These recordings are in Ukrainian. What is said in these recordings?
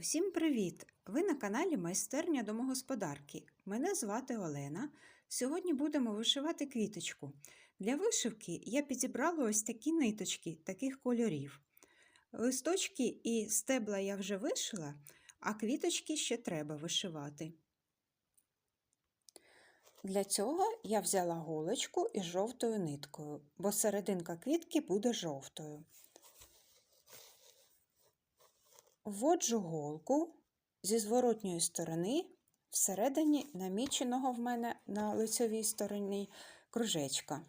Усім привіт! Ви на каналі Майстерня домогосподарки. Мене звати Олена. Сьогодні будемо вишивати квіточку. Для вишивки я підібрала ось такі ниточки таких кольорів. Листочки і стебла я вже вишила, а квіточки ще треба вишивати. Для цього я взяла голочку із жовтою ниткою, бо серединка квітки буде жовтою. Вводжу голку зі зворотньої сторони всередині наміченого в мене на лицевій стороні кружечка.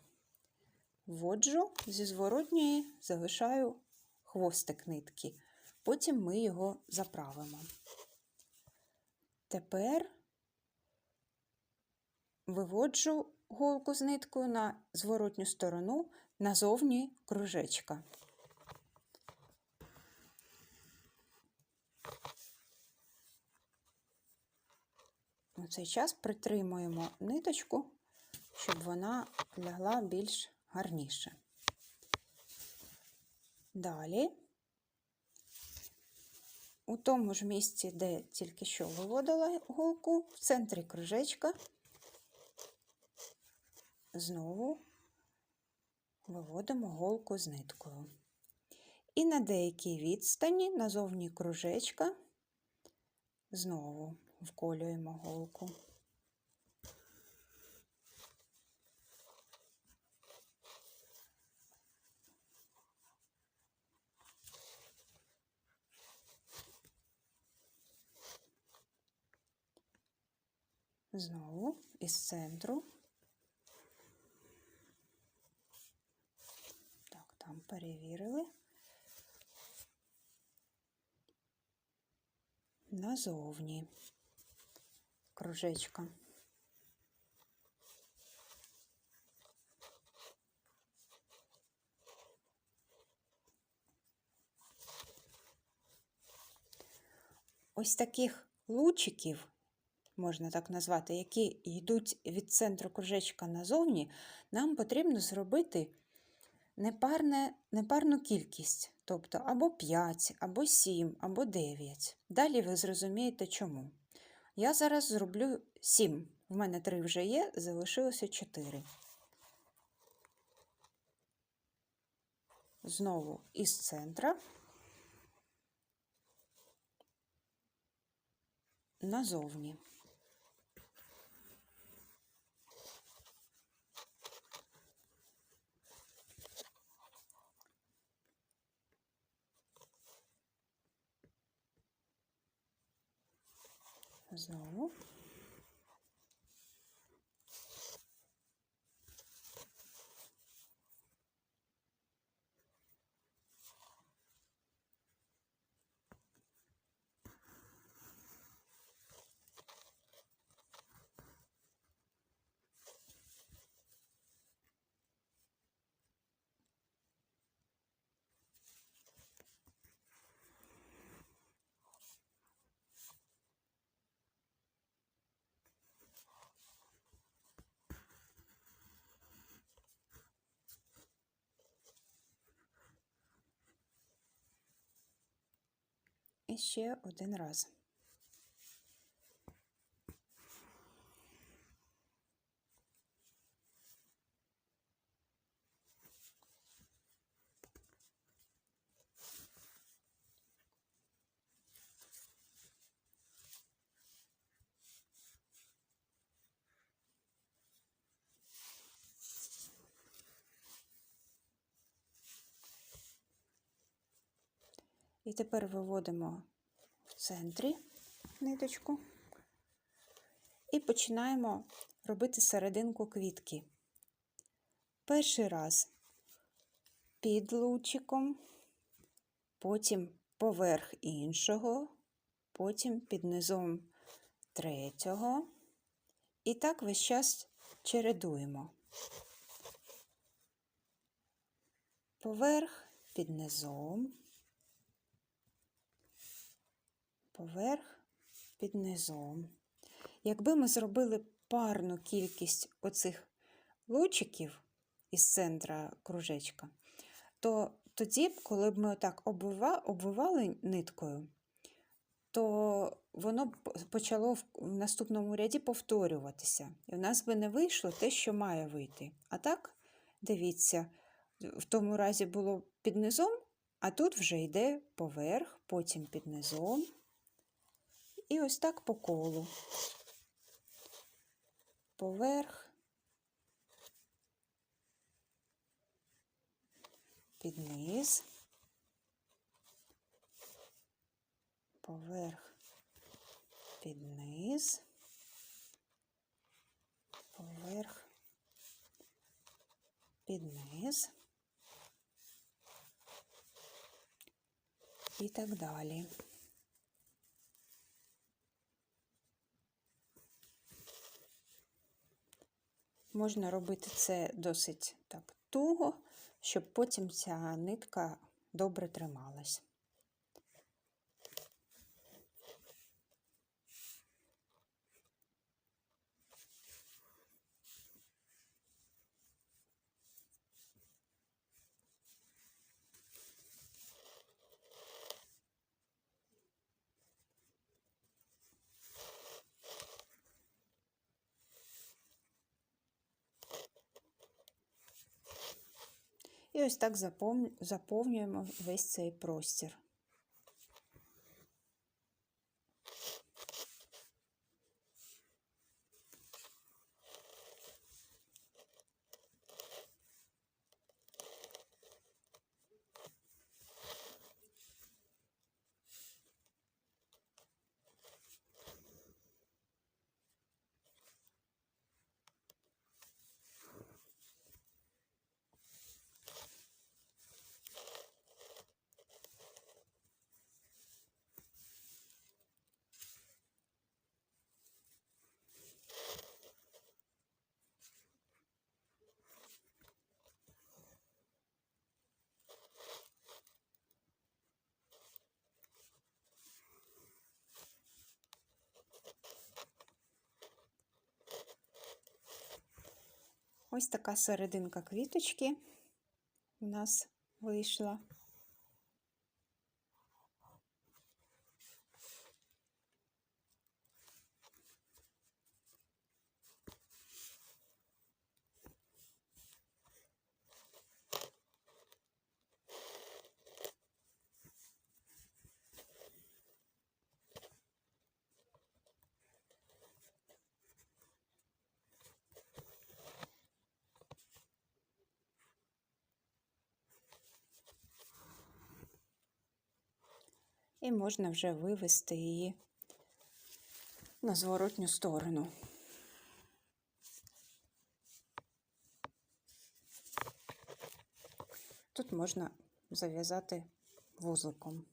Вводжу зі зворотньої залишаю хвостик нитки, потім ми його заправимо. Тепер виводжу голку з ниткою на зворотню сторону назовні кружечка. У цей час притримуємо ниточку, щоб вона лягла більш гарніше. Далі, у тому ж місці, де тільки що виводила голку, в центрі кружечка, знову виводимо голку з ниткою. І на деякій відстані назовні кружечка знову вколюємо голку. Знову із центру. Так, там перевірили. Назовні кружечка. Ось таких лучиків, можна так назвати, які йдуть від центру кружечка назовні, нам потрібно зробити непарне, непарну кількість, тобто або 5, або 7, або 9. Далі ви зрозумієте чому. Я зараз зроблю 7. В мене 3 вже є, залишилося 4. Знову із центра назовні. Знову. І ще один раз. І тепер виводимо в центрі ниточку і починаємо робити серединку квітки. Перший раз під лучиком, потім поверх іншого, потім під низом третього. І так весь час чередуємо. Поверх під низом. Поверх під низом. Якби ми зробили парну кількість оцих лучиків із центра кружечка, то тоді, коли б ми отак обвивали ниткою, то воно б почало в наступному ряді повторюватися. І в нас би не вийшло те, що має вийти. А так, дивіться, в тому разі було під низом, а тут вже йде поверх, потім під низом. І ось так по колу. Поверх, під низ, поверх, під низ, поверх, під низ. І так далі. Можна робити це досить так туго, щоб потім ця нитка добре трималась. І ось так заповнюємо весь цей простір. Ось така серединка квіточки у нас вийшла. І можна вже вивести її на зворотню сторону. Тут можна зав'язати вузликом.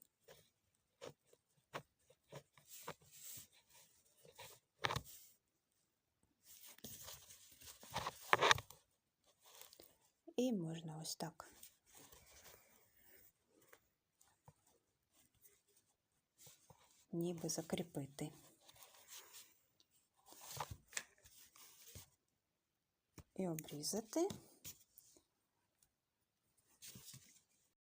І можна ось так. Ніби закріпити. І обрізати.